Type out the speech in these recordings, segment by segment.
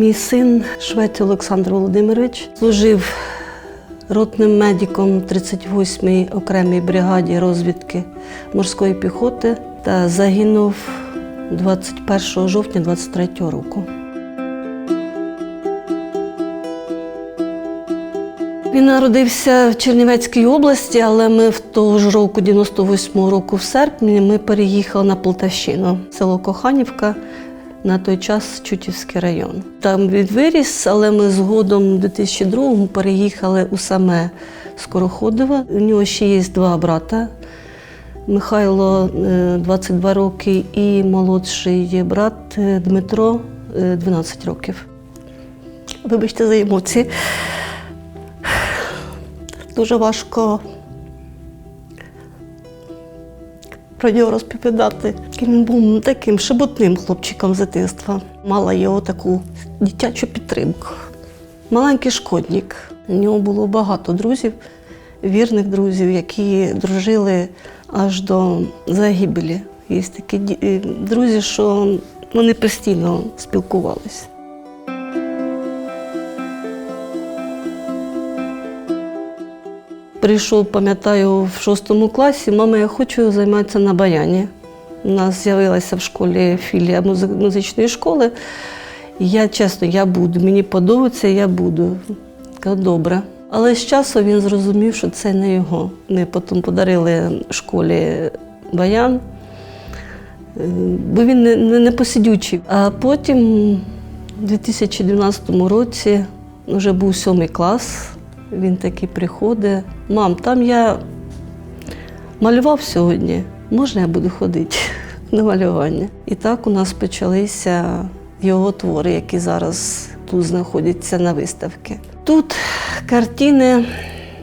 Мій син Швець Олександр Володимирович служив ротним медиком 38-й окремій бригаді розвідки морської піхоти та загинув 21 жовтня 23 року. Він народився в Чернівецькій області, але ми в того ж року, 98-го року, в серпні, ми переїхали на Полтавщину, село Коханівка, на той час Чутівський район. Там він виріс, але ми згодом у 2002-му переїхали у саме Скороходове. У нього ще є два брата. Михайло е, 22 роки і молодший брат е, Дмитро е, 12 років. Вибачте за емоції. Дуже важко про нього розповідати. Він був таким шебутним хлопчиком з дитинства. Мала його таку дитячу підтримку. Маленький шкодник. У нього було багато друзів, вірних друзів, які дружили аж до загибелі. Є такі е, друзі, що вони постійно спілкувалися. Прийшов, пам'ятаю, в шостому класі. Мама, я хочу займатися на баяні. У нас з'явилася в школі філія музичної школи. Я чесно, я буду. Мені подобається, я буду. Кажу, добре. Але з часу він зрозумів, що це не його. Ми потім подарили школі баян, бо він не, не, не посидючий. А потім, у 2012 році, вже був сьомий клас, він такий приходить. Мам, там я малював сьогодні. Можна я буду ходити на малювання? І так у нас почалися його твори, які зараз тут знаходяться на виставці. Тут картини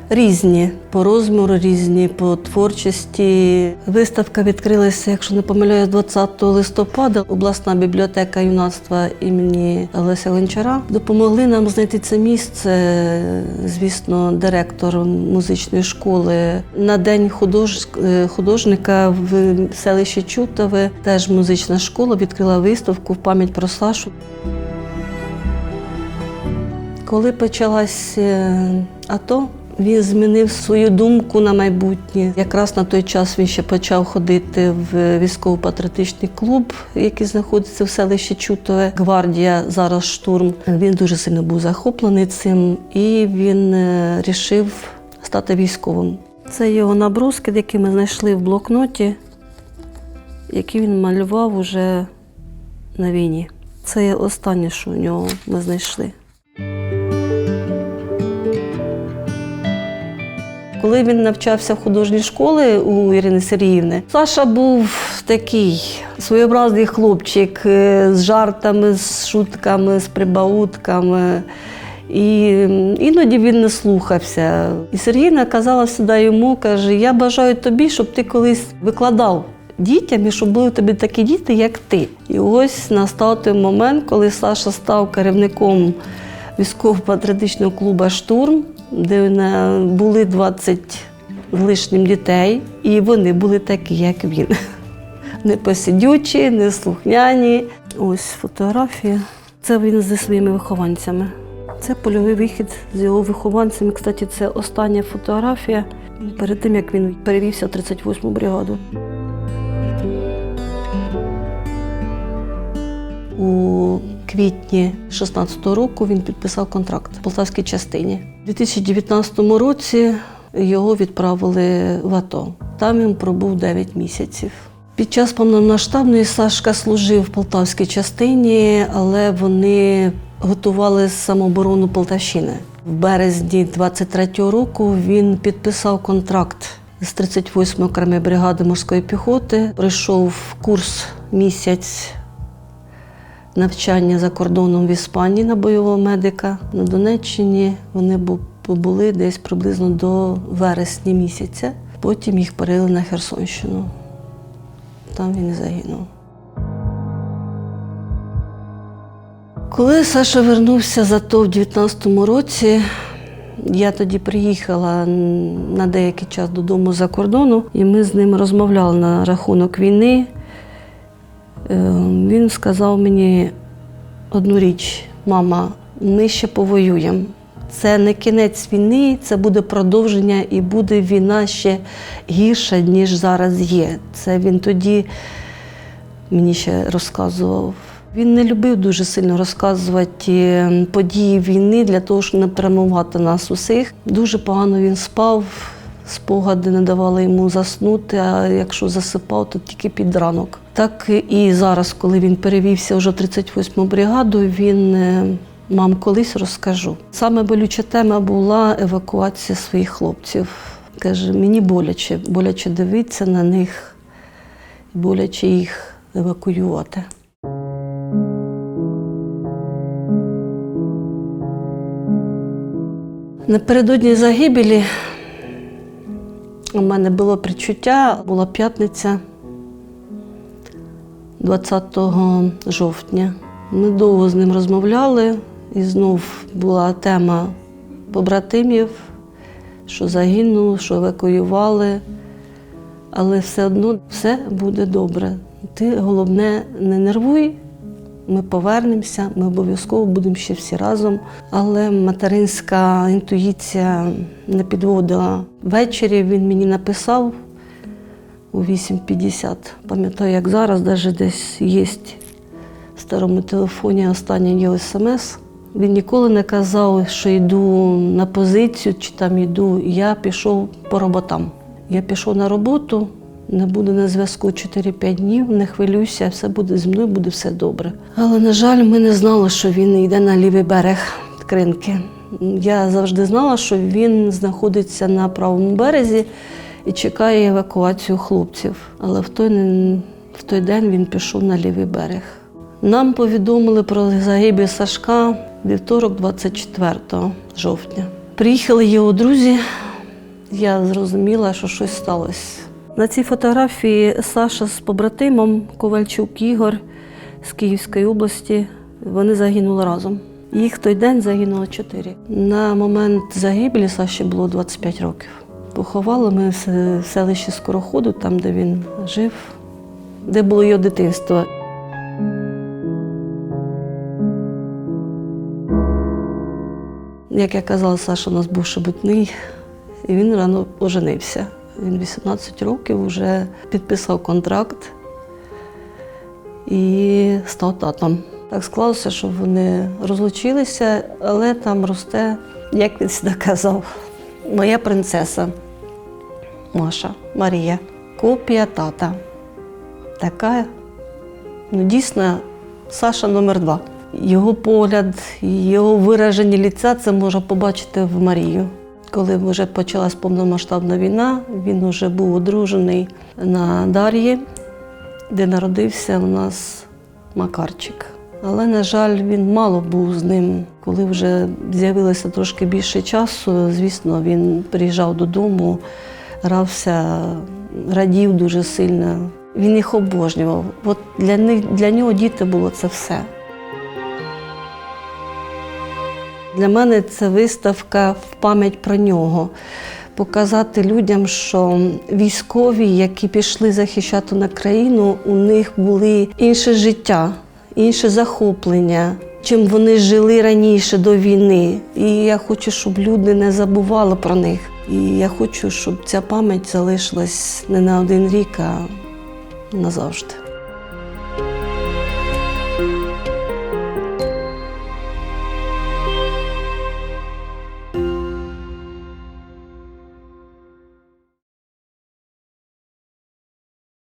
різні по розміру, різні по творчості. Виставка відкрилася, якщо не помиляюсь, 20 листопада. Обласна бібліотека юнацтва імені Олеся Гончара допомогли нам знайти це місце. Звісно, директор музичної школи на день худож... е, художника в селищі Чутове. Теж музична школа відкрила виставку в пам'ять про Сашу. Коли почалась е, АТО, він змінив свою думку на майбутнє. Якраз на той час він ще почав ходити в військово-патріотичний клуб, який знаходиться в селищі Чутове. Гвардія зараз штурм. Він дуже сильно був захоплений цим, і він е, рішив стати військовим. Це його наброски, які ми знайшли в блокноті, які він малював уже на війні. Це останнє, що у нього ми знайшли. Коли він навчався в художній школі у Ірини Сергіївни, Саша був такий своєобразний хлопчик е, з жартами, з шутками, з прибаутками. І іноді він не слухався. І Сергіївна казала сюди йому, каже: Я бажаю тобі, щоб ти колись викладав дітям і щоб були в тобі такі діти, як ти. І ось настав той момент, коли Саша став керівником військово-патріотичного клубу Штурм, де були 20 з лишнім дітей, і вони були такі, як він. Непосидючі, неслухняні. Ось фотографія. Це він зі своїми вихованцями. Це польовий вихід з його вихованцями. Кстати, це остання фотографія перед тим, як він перевівся в 38-му бригаду. У квітні 16-го року він підписав контракт в полтавській частині. У 2019 році його відправили в АТО. Там він пробув 9 місяців. Під час повномасштабної Сашка служив в полтавській частині, але вони готували самооборону Полтавщини. В березні 23-го року він підписав контракт з 38-ї окремої бригади морської піхоти. Пройшов курс місяць навчання за кордоном в Іспанії на бойового медика. На Донеччині вони бу- побули десь приблизно до вересня місяця. Потім їх перевели на Херсонщину. Там він і загинув. Коли Саша вернувся за то в 19-му році, я тоді приїхала на деякий час додому за кордону, і ми з ним розмовляли на рахунок війни. Е, Він сказав мені одну річ. мама, ми ще повоюємо. Це не кінець війни, це буде продовження і буде війна ще гірша, ніж зараз є. Це він тоді мені ще розказував. Він не любив дуже сильно розказувати е, події війни для того, щоб не травмувати нас усіх. Дуже погано він спав, спогади не давали йому заснути, а якщо засипав, то тільки під ранок. Так і зараз, коли він перевівся вже в 38-му бригаду, він е, мам колись розкажу. Саме болюча тема була евакуація своїх хлопців. Каже, мені боляче, боляче дивитися на них, боляче їх евакуювати. Напередодні загибелі у мене було причуття, була п'ятниця 20 жовтня. Ми довго з ним розмовляли, і знов була тема побратимів, що загинув, що евакуювали. Але все одно все буде добре. Ти головне не нервуй, ми повернемося, ми обов'язково будемо ще всі разом. Але материнська інтуїція не підводила. Ввечері він мені написав у 8.50. Пам'ятаю, як зараз, навіть десь є в старому телефоні останнє є смс. Він ніколи не казав, що йду на позицію чи там йду. Я пішов по роботам. Я пішов на роботу, не буду на зв'язку 4-5 днів, не хвилюйся, все буде зі мною, буде все добре. Але, на жаль, ми не знали, що він йде на лівий берег Кринки. Я завжди знала, що він знаходиться на правому березі і чекає евакуацію хлопців. Але в той, в той день він пішов на лівий берег. Нам повідомили про загибель Сашка вівторок, 24 жовтня. Приїхали його друзі, я зрозуміла, що щось сталося. На цій фотографії Саша з побратимом Ковальчук Ігор з Київської області. Вони загинули разом. Їх той день загинуло чотири. На момент загибелі Саші було 25 років. Поховали ми в селищі Скороходу, там, де він жив, де було його дитинство. Як я казала, Саша у нас був шебутний, і він рано оженився. Він 18 років вже підписав контракт і став татом. Так склалося, що вони розлучилися, але там росте, як він завжди казав, моя принцеса Маша Марія, копія тата. Така, ну дійсно, Саша номер два. Його погляд, його вираження ліця це можна побачити в Марію. Коли вже почалась повномасштабна війна, він вже був одружений на Дар'ї, де народився у нас Макарчик. Але, на жаль, він мало був з ним. Коли вже з'явилося трошки більше часу, звісно, він приїжджав додому, грався, радів дуже сильно. Він їх обожнював. От для, них, для нього діти було це все. Для мене це виставка в пам'ять про нього. Показати людям, що військові, які пішли захищати на країну, у них були інше життя, інше захоплення, чим вони жили раніше до війни. І я хочу, щоб люди не забували про них. І я хочу, щоб ця пам'ять залишилась не на один рік, а назавжди.